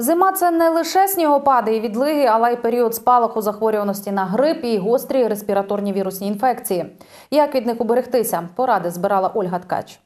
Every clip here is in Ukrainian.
Зима це не лише снігопади і відлиги, але й період спалаху захворюваності на грип і гострі респіраторні вірусні інфекції. Як від них уберегтися? Поради збирала Ольга Ткач.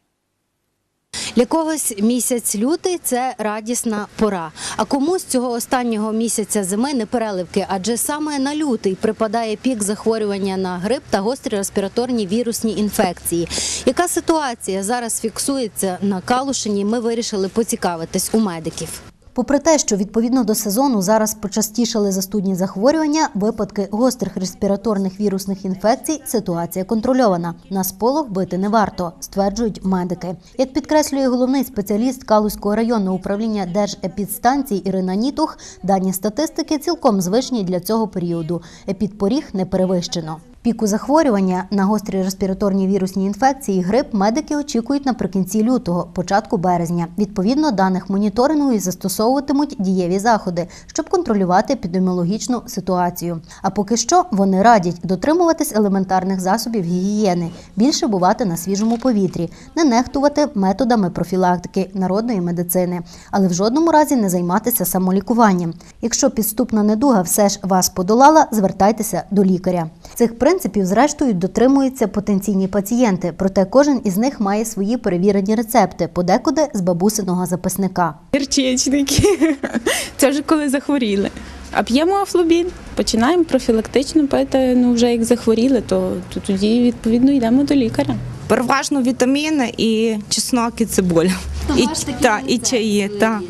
Для когось місяць лютий це радісна пора. А комусь цього останнього місяця зими не переливки, адже саме на лютий припадає пік захворювання на грип та гострі респіраторні вірусні інфекції. Яка ситуація зараз фіксується на Калушині? Ми вирішили поцікавитись у медиків. Попри те, що відповідно до сезону зараз почастішали застудні захворювання, випадки гострих респіраторних вірусних інфекцій, ситуація контрольована. На сполох бити не варто, стверджують медики. Як підкреслює головний спеціаліст Калузького районного управління Держепідстанцій Ірина Нітух, дані статистики цілком звичні для цього періоду. Епідпоріг не перевищено. Піку захворювання на гострі респіраторні вірусні інфекції грип медики очікують наприкінці лютого, початку березня. Відповідно, даних моніторингу і застосовуватимуть дієві заходи, щоб контролювати епідеміологічну ситуацію. А поки що вони радять дотримуватись елементарних засобів гігієни, більше бувати на свіжому повітрі, не нехтувати методами профілактики народної медицини, але в жодному разі не займатися самолікуванням. Якщо підступна недуга все ж вас подолала, звертайтеся до лікаря. Цих принципів, зрештою, дотримуються потенційні пацієнти, проте кожен із них має свої перевірені рецепти, подекуди з бабусиного записника. Гірчичники. Це вже коли захворіли. А п'ємо афлобін, починаємо профілактично пити. Ну вже як захворіли, то, то тоді відповідно йдемо до лікаря. Переважно вітаміни і чеснок і цибуля. І, та, і чаї, та.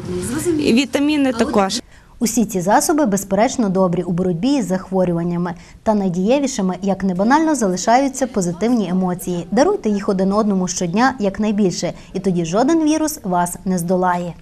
І вітаміни також. Усі ці засоби, безперечно, добрі у боротьбі із захворюваннями. Та найдієвішими, як не банально, залишаються позитивні емоції. Даруйте їх один одному щодня якнайбільше, і тоді жоден вірус вас не здолає.